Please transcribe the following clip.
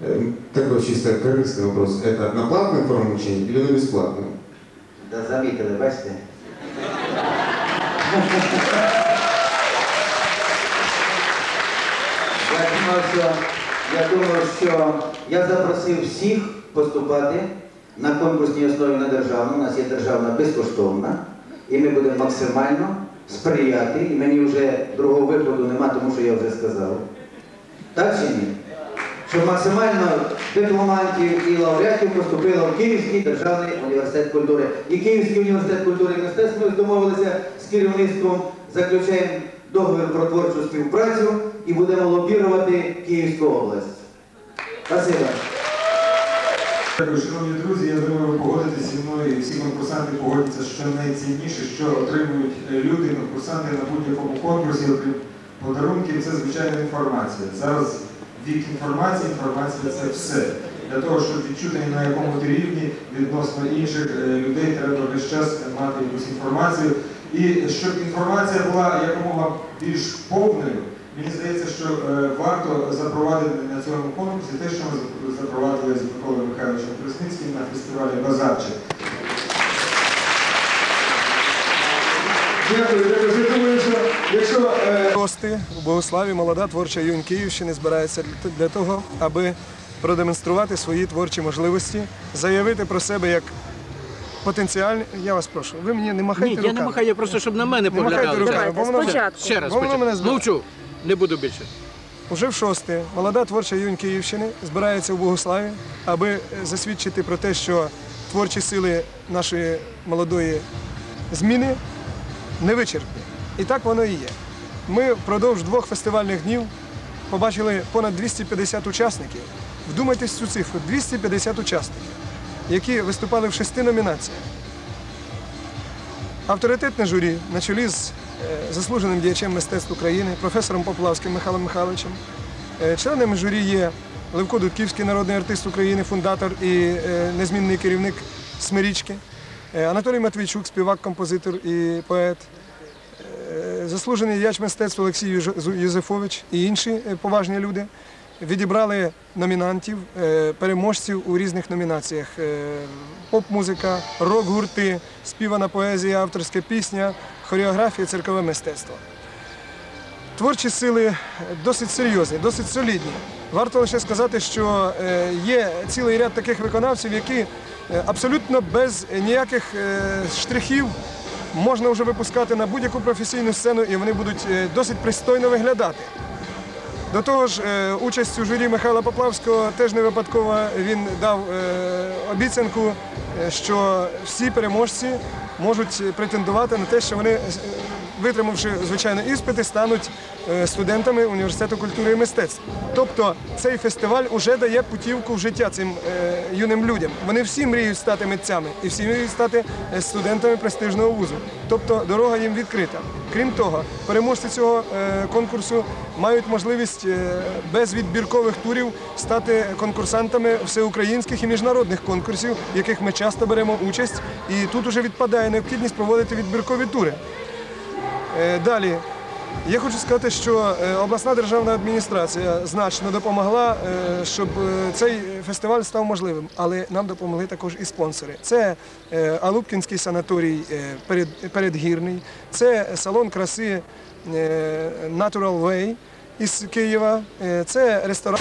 Э, Такой чисто корыстный вопрос. Это на платной форме обучения или на бесплатной? Да замітили, бачите? Я думав, що, я думав, що я запросив всіх поступати на конкурсній основі на державну. У нас є державна безкоштовна, і ми будемо максимально сприяти. І мені вже другого виходу нема, тому що я вже сказав. Так чи ні? Щоб максимально дипломантів і лауреатів поступило в Київський державний університет культури. І Київський університет культури і мистецтв ми домовилися з керівництвом, заключаємо договір про творчу співпрацю і будемо лобірувати Київську область. Спасибо. Дякую, шановні друзі. Я думаю, ви погодитесь зі мною, і всі конкурсанти погодяться, що найцінніше, що отримують люди, конкурсанти на будь-якому конкурсі, окрім подарунків, це звичайна інформація. Зараз вік інформації, інформація це все. Для того, щоб відчути на якому ти рівні відносно інших е, людей, треба весь час мати якусь інформацію. І щоб інформація була якомога більш повною, мені здається, що е, варто запровадити на цьому конкурсі те, що ми запровадили з Миколою Михайловичем Красницьким на фестивалі Базарчик. Дякую, дякую. Якщо Гости у Богославі молода творча юнь Київщини збирається для- того, аби продемонструвати свої творчі можливості, заявити про себе як потенціальні. Я вас прошу, ви мені не махайте Ні, руками. я не махаю, я просто щоб на мене Не махайте руками, бо воно спочатку. Ще раз воно мене мовчу, не буду більше. Уже в шосте молода творча юнь Київщини збирається у Богославі, аби засвідчити про те, що творчі сили нашої молодої зміни не вичерпні. І так воно і є. Ми впродовж двох фестивальних днів побачили понад 250 учасників. Вдумайтесь в цю цифру 250 учасників, які виступали в шести номінаціях. Авторитетне журі на чолі з е, заслуженим діячем мистецтв України, професором Поплавським Михайлом Михайловичем. Е, Членами журі є Левко Дудківський, народний артист України, фундатор і е, незмінний керівник Смирічки, Анатолій Матвійчук, співак, композитор і поет, заслужений діяч мистецтва Олексій Юзефович і інші е, поважні люди. Відібрали номінантів, е, переможців у різних номінаціях: Е, поп-музика, рок-гурти, співана поезія, авторська пісня, хореографія, циркове мистецтво. Творчі сили досить серйозні, досить солідні. Варто лише сказати, що е, є цілий ряд таких виконавців, які е, абсолютно без ніяких е, штрихів можна вже випускати на будь-яку професійну сцену, і вони будуть е, досить пристойно виглядати. До того ж, е, участь у журі Михайла Поплавського теж не випадково він дав е, обіцянку, що всі переможці можуть претендувати на те, що вони, витримавши звичайно іспити, стануть е, студентами університету культури і мистецтв. Тобто цей фестиваль вже дає путівку в життя цим е, юним людям. Вони всі мріють стати митцями і всі мріють стати е, студентами престижного вузу. Тобто дорога їм відкрита. Крім того, переможці цього конкурсу мають можливість без відбіркових турів стати конкурсантами всеукраїнських і міжнародних конкурсів, в яких ми часто беремо участь. І тут уже відпадає необхідність проводити відбіркові тури. Е, Далі. Я хочу сказати, що е, обласна державна адміністрація значно допомогла, е, щоб цей фестиваль став можливим, але нам допомогли також і спонсори. Це Алубкінський санаторій передгірний, це салон краси Natural Way із Києва, це ресторан.